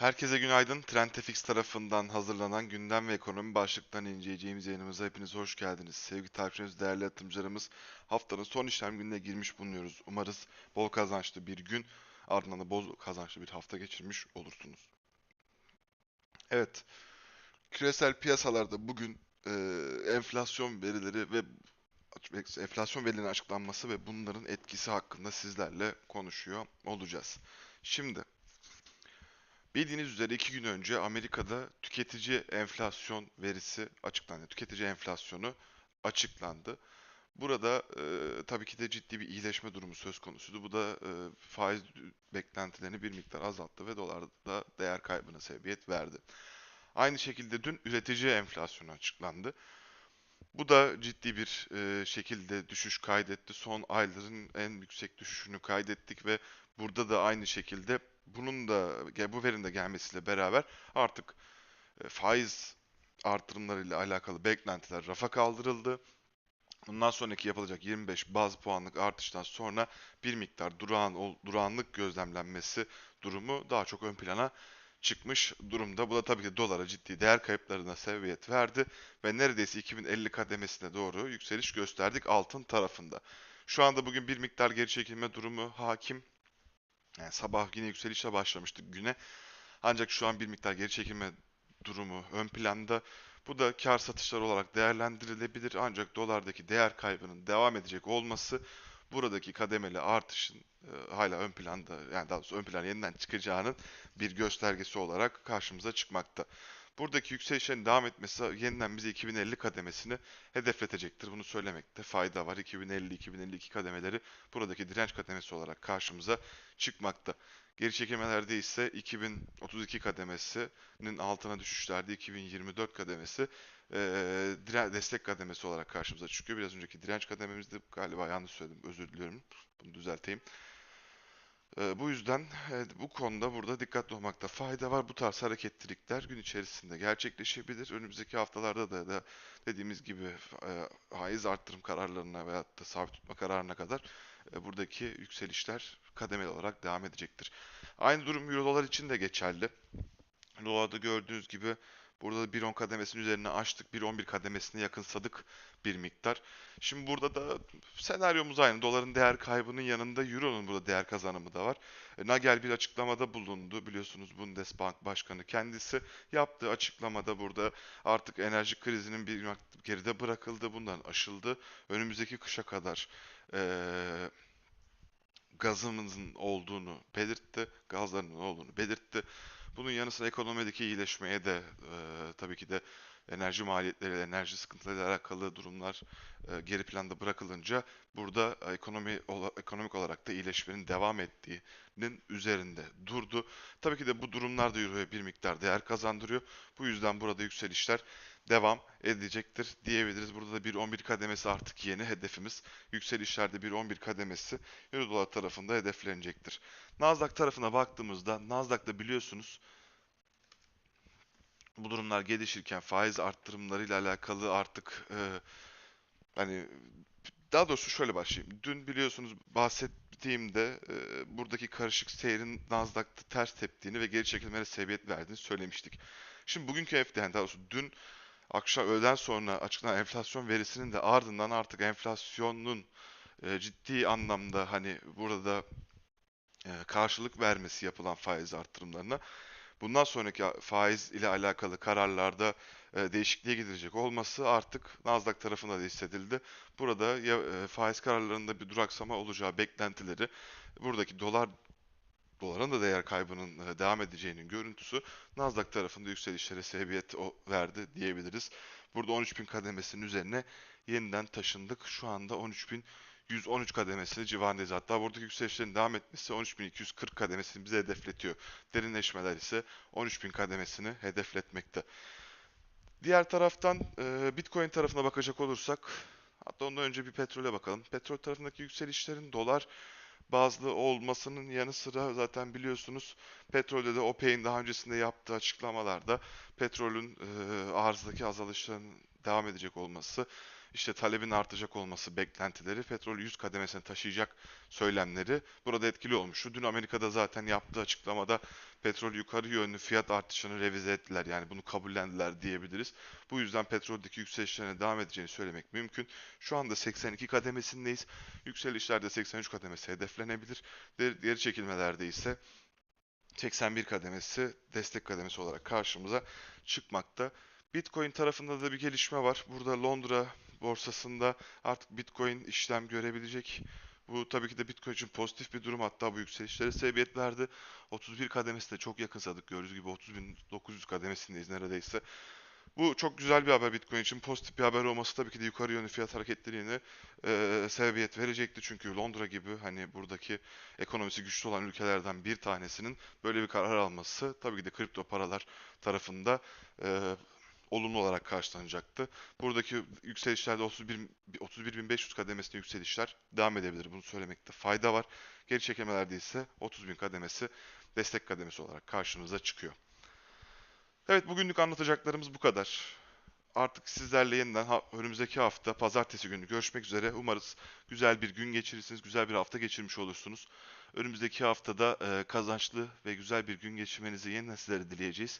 Herkese günaydın. Trendtefix tarafından hazırlanan gündem ve ekonomi başlıklarını inceleyeceğimiz yayınımıza hepiniz hoş geldiniz. Sevgili takipçilerimiz, değerli yatırımcılarımız haftanın son işlem gününe girmiş bulunuyoruz. Umarız bol kazançlı bir gün ardından da bol kazançlı bir hafta geçirmiş olursunuz. Evet, küresel piyasalarda bugün e, enflasyon verileri ve enflasyon verilerinin açıklanması ve bunların etkisi hakkında sizlerle konuşuyor olacağız. Şimdi Bildiğiniz üzere iki gün önce Amerika'da tüketici enflasyon verisi açıklandı. Tüketici enflasyonu açıklandı. Burada e, tabii ki de ciddi bir iyileşme durumu söz konusuydu. Bu da e, faiz beklentilerini bir miktar azalttı ve dolarda değer kaybına sebebiyet verdi. Aynı şekilde dün üretici enflasyonu açıklandı. Bu da ciddi bir e, şekilde düşüş kaydetti. Son ayların en yüksek düşüşünü kaydettik ve burada da aynı şekilde bunun da bu verinin de gelmesiyle beraber artık e, faiz artırımlarıyla alakalı beklentiler rafa kaldırıldı. Bundan sonraki yapılacak 25 baz puanlık artıştan sonra bir miktar durağan, durağanlık gözlemlenmesi durumu daha çok ön plana çıkmış durumda. Bu da tabii ki dolara ciddi değer kayıplarına sebebiyet verdi ve neredeyse 2050 kademesine doğru yükseliş gösterdik altın tarafında. Şu anda bugün bir miktar geri çekilme durumu hakim. Yani sabah yine yükselişle başlamıştık güne. Ancak şu an bir miktar geri çekilme durumu ön planda. Bu da kar satışları olarak değerlendirilebilir ancak dolardaki değer kaybının devam edecek olması buradaki kademeli artışın e, hala ön planda yani daha doğrusu ön plana yeniden çıkacağının bir göstergesi olarak karşımıza çıkmakta. Buradaki yükselişlerin devam etmesi yeniden bize 2050 kademesini hedefletecektir. Bunu söylemekte fayda var. 2050-2052 kademeleri buradaki direnç kademesi olarak karşımıza çıkmakta. Geri çekilmelerde ise 2032 kademesinin altına düşüşlerde 2024 kademesi e, destek kademesi olarak karşımıza çıkıyor. Biraz önceki direnç kadememizde galiba yanlış söyledim. Özür diliyorum. Bunu düzelteyim. Bu yüzden bu konuda burada dikkatli olmakta fayda var. Bu tarz hareketlilikler gün içerisinde gerçekleşebilir. Önümüzdeki haftalarda da, da dediğimiz gibi haiz arttırım kararlarına veyahut da sabit tutma kararına kadar buradaki yükselişler kademeli olarak devam edecektir. Aynı durum Euro dolar için de geçerli. Dolarda gördüğünüz gibi Burada da 1.10 kademesinin üzerine açtık. 1.11 kademesine yakınsadık bir miktar. Şimdi burada da senaryomuz aynı. Doların değer kaybının yanında Euro'nun burada değer kazanımı da var. E, Nagel bir açıklamada bulundu. Biliyorsunuz Bundesbank Başkanı kendisi yaptığı açıklamada burada artık enerji krizinin bir geride bırakıldı. Bundan aşıldı. Önümüzdeki kışa kadar ee, gazımızın olduğunu belirtti. Gazlarının olduğunu belirtti. Bunun yanı sıra ekonomideki iyileşmeye de e, tabii ki de enerji maliyetleri, enerji sıkıntılarıyla alakalı durumlar e, geri planda bırakılınca burada ekonomi ekonomik olarak da iyileşmenin devam ettiğinin üzerinde durdu. Tabii ki de bu durumlar da Euro'ya bir miktar değer kazandırıyor. Bu yüzden burada yükselişler devam edecektir diyebiliriz. Burada da bir 11 kademesi artık yeni hedefimiz. Yükselişlerde bir 11 kademesi Euro dolar tarafında hedeflenecektir. Nasdaq tarafına baktığımızda Nasdaq'ta biliyorsunuz bu durumlar gelişirken faiz arttırımlarıyla alakalı artık e, hani daha doğrusu şöyle başlayayım. Dün biliyorsunuz bahsettiğimde e, buradaki karışık seyrin Nasdaq'ta ters teptiğini ve geri çekilmelere sebebiyet verdiğini söylemiştik. Şimdi bugünkü FD, yani daha doğrusu dün akşam öğleden sonra açıklanan enflasyon verisinin de ardından artık enflasyonun e, ciddi anlamda hani burada e, karşılık vermesi yapılan faiz arttırımlarına bundan sonraki faiz ile alakalı kararlarda e, değişikliğe gidilecek olması artık Nasdaq tarafında da hissedildi. Burada ya, e, faiz kararlarında bir duraksama olacağı beklentileri buradaki dolar doların da değer kaybının e, devam edeceğinin görüntüsü Nasdaq tarafında yükselişlere sebebiyet verdi diyebiliriz. Burada 13.000 kademesinin üzerine yeniden taşındık. Şu anda 13.113 kademesini civarındayız. Hatta buradaki yükselişlerin devam etmesi 13.240 kademesini bize hedefletiyor. Derinleşmeler ise 13.000 kademesini hedefletmekte. Diğer taraftan e, Bitcoin tarafına bakacak olursak hatta ondan önce bir petrole bakalım. Petrol tarafındaki yükselişlerin dolar bazlı olmasının yanı sıra zaten biliyorsunuz petrolde de OPEC'in daha öncesinde yaptığı açıklamalarda petrolün e, arzdaki azalışların devam edecek olması işte talebin artacak olması beklentileri petrol 100 kademesine taşıyacak söylemleri burada etkili olmuştu. Dün Amerika'da zaten yaptığı açıklamada petrol yukarı yönlü fiyat artışını revize ettiler. Yani bunu kabullendiler diyebiliriz. Bu yüzden petroldeki yükselişlerine devam edeceğini söylemek mümkün. Şu anda 82 kademesindeyiz. Yükselişlerde 83 kademesi hedeflenebilir. Diğer çekilmelerde ise 81 kademesi destek kademesi olarak karşımıza çıkmakta. Bitcoin tarafında da bir gelişme var. Burada Londra borsasında artık Bitcoin işlem görebilecek. Bu tabii ki de Bitcoin için pozitif bir durum. Hatta bu yükselişlere sebebiyet verdi. 31 kademesi de çok yakınsadık. Gördüğünüz gibi 30.900 kademesindeyiz neredeyse. Bu çok güzel bir haber Bitcoin için. Pozitif bir haber olması tabii ki de yukarı yönlü fiyat hareketlerine e, sebebiyet verecekti. Çünkü Londra gibi hani buradaki ekonomisi güçlü olan ülkelerden bir tanesinin böyle bir karar alması tabii ki de kripto paralar tarafında e, olumlu olarak karşılanacaktı. Buradaki yükselişlerde 31 31.500 kademesinde yükselişler devam edebilir. Bunu söylemekte fayda var. Geri çekilmelerde ise 30.000 kademesi destek kademesi olarak karşımıza çıkıyor. Evet bugünlük anlatacaklarımız bu kadar. Artık sizlerle yeniden önümüzdeki hafta pazartesi günü görüşmek üzere. Umarız güzel bir gün geçirirsiniz, güzel bir hafta geçirmiş olursunuz. Önümüzdeki haftada e, kazançlı ve güzel bir gün geçirmenizi yeniden sizlere dileyeceğiz.